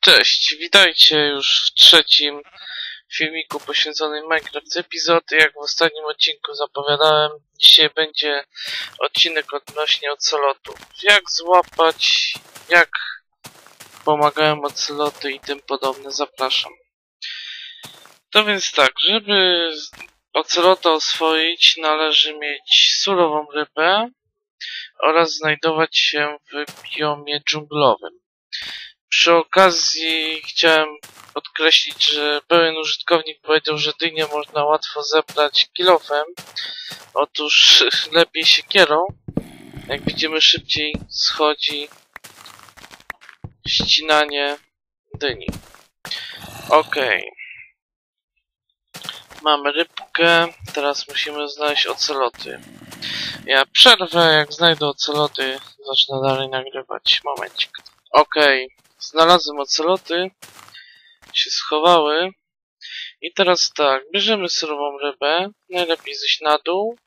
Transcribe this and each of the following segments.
Cześć, witajcie już w trzecim filmiku poświęconym Minecraft epizody. Jak w ostatnim odcinku zapowiadałem, dzisiaj będzie odcinek odnośnie ocelotów. Jak złapać, jak pomagają oceloty i tym podobne, zapraszam. To więc tak, żeby ocelota oswoić należy mieć surową rybę oraz znajdować się w biomie dżunglowym. Przy okazji chciałem podkreślić, że pełen użytkownik powiedział, że dynię można łatwo zebrać kilofem. Otóż lepiej siekierą. Jak widzimy szybciej schodzi ścinanie dyni. Okej. Mamy rybkę, teraz musimy znaleźć oceloty. Ja przerwę, jak znajdę oceloty, zacznę dalej nagrywać. Momencik. Okej. Znalazłem oceloty, się schowały. I teraz tak, bierzemy surową rybę, najlepiej zejść na dół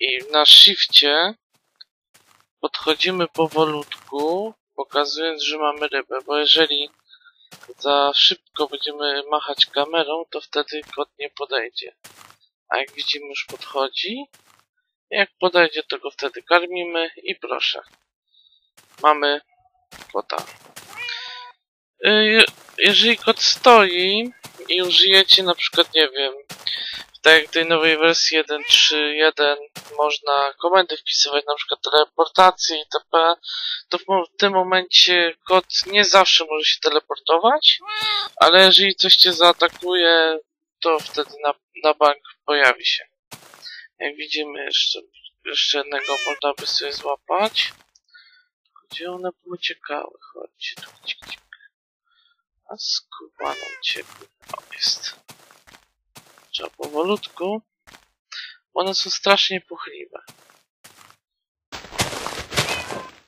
i na shifcie podchodzimy powolutku, pokazując, że mamy rybę, bo jeżeli za szybko będziemy machać kamerą, to wtedy kot nie podejdzie. A jak widzimy już podchodzi, jak podejdzie, to go wtedy karmimy i proszę. Mamy kota. Y, jeżeli kot stoi i użyjecie na przykład, nie wiem, tak jak w tej nowej wersji 1.3.1 można komendy wpisywać, na przykład teleportację itp., to w, w tym momencie kot nie zawsze może się teleportować, ale jeżeli coś cię zaatakuje, to wtedy na, na bank pojawi się. Jak widzimy, jeszcze, jeszcze jednego można by sobie złapać. Gdzie one uciekały? Chodź, tu, tu, tu. A skubaną ciebie. O, jest. Trzeba powolutku. One są strasznie puchliwe.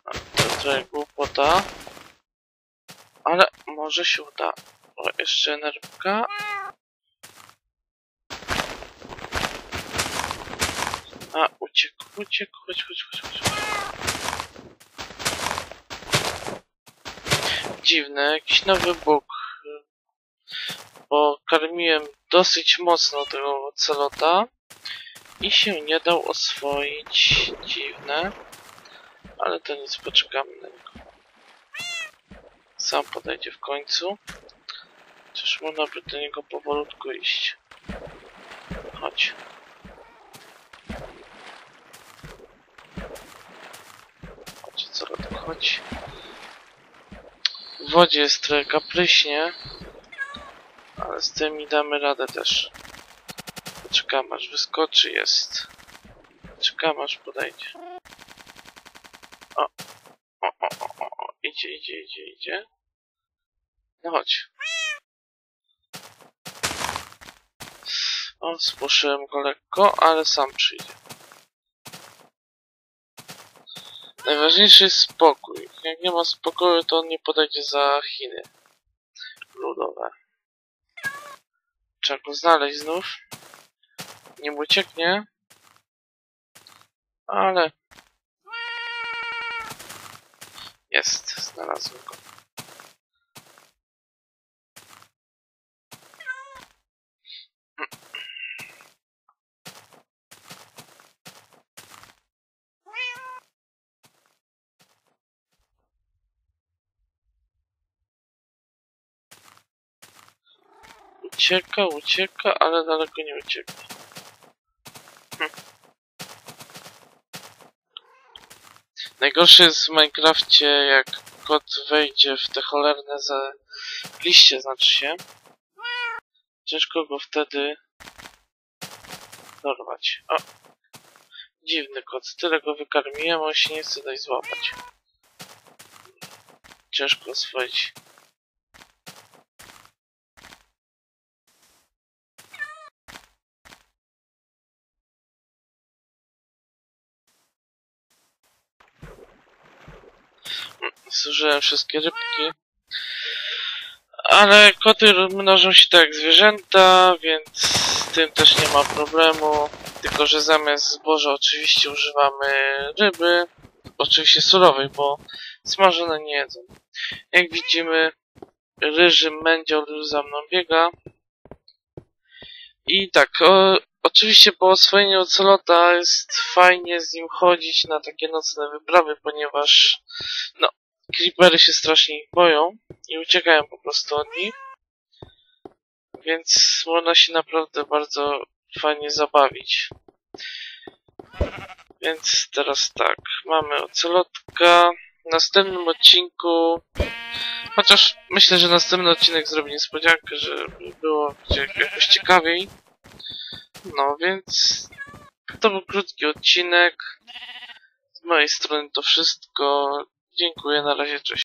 A, to trochę głupota. Ale może się uda. O, jeszcze nerwka. A, uciekł, chodź, chodź, chodź, chodź. Dziwne, jakiś nowy bóg. Bo karmiłem dosyć mocno tego celota i się nie dał oswoić. Dziwne. Ale to nic, poczekamy na niego. Sam podejdzie w końcu. Chociaż można by do niego powolutku iść. Chodź, chodź. W wodzie jest trochę kapryśnie. Ale z tymi damy radę też. Czekam aż wyskoczy, jest. Czekam aż podejdzie. O, o, o, o, o. Idzie, idzie, idzie, idzie. No chodź. O, spłoszyłem go lekko, ale sam przyjdzie. Najważniejszy jest spokój. Jak nie ma spokoju, to on nie podejdzie za Chiny ludowe. Trzeba go znaleźć znów. Nie ucieknie. Ale... Jest, znalazłem go. Ucieka, ucieka, ale daleko nie ucieka. Hm. Najgorsze jest w Minecrafcie, jak kot wejdzie w te cholerne za liście, znaczy się. Ciężko go wtedy dorwać. O! Dziwny kot. Tyle go wykarmiłem, on się nie chce dać złapać. Ciężko oswoić. Zużyłem wszystkie rybki. Ale koty mnożą się tak jak zwierzęta, więc z tym też nie ma problemu. Tylko, że zamiast zboża oczywiście używamy ryby. Oczywiście surowej, bo smażone nie jedzą. Jak widzimy, ryży mędziol już za mną biega. I tak, o, oczywiście po oswojeniu ocelota jest fajnie z nim chodzić na takie nocne wyprawy, ponieważ no, creepery się strasznie ich boją i uciekają po prostu od nich. Więc można się naprawdę bardzo fajnie zabawić. Więc teraz tak, mamy ocelotka. W następnym odcinku, chociaż myślę, że następny odcinek zrobi niespodziankę, żeby było jakoś ciekawiej. No więc to był krótki odcinek. Z mojej strony to wszystko. Dziękuję, na razie, cześć.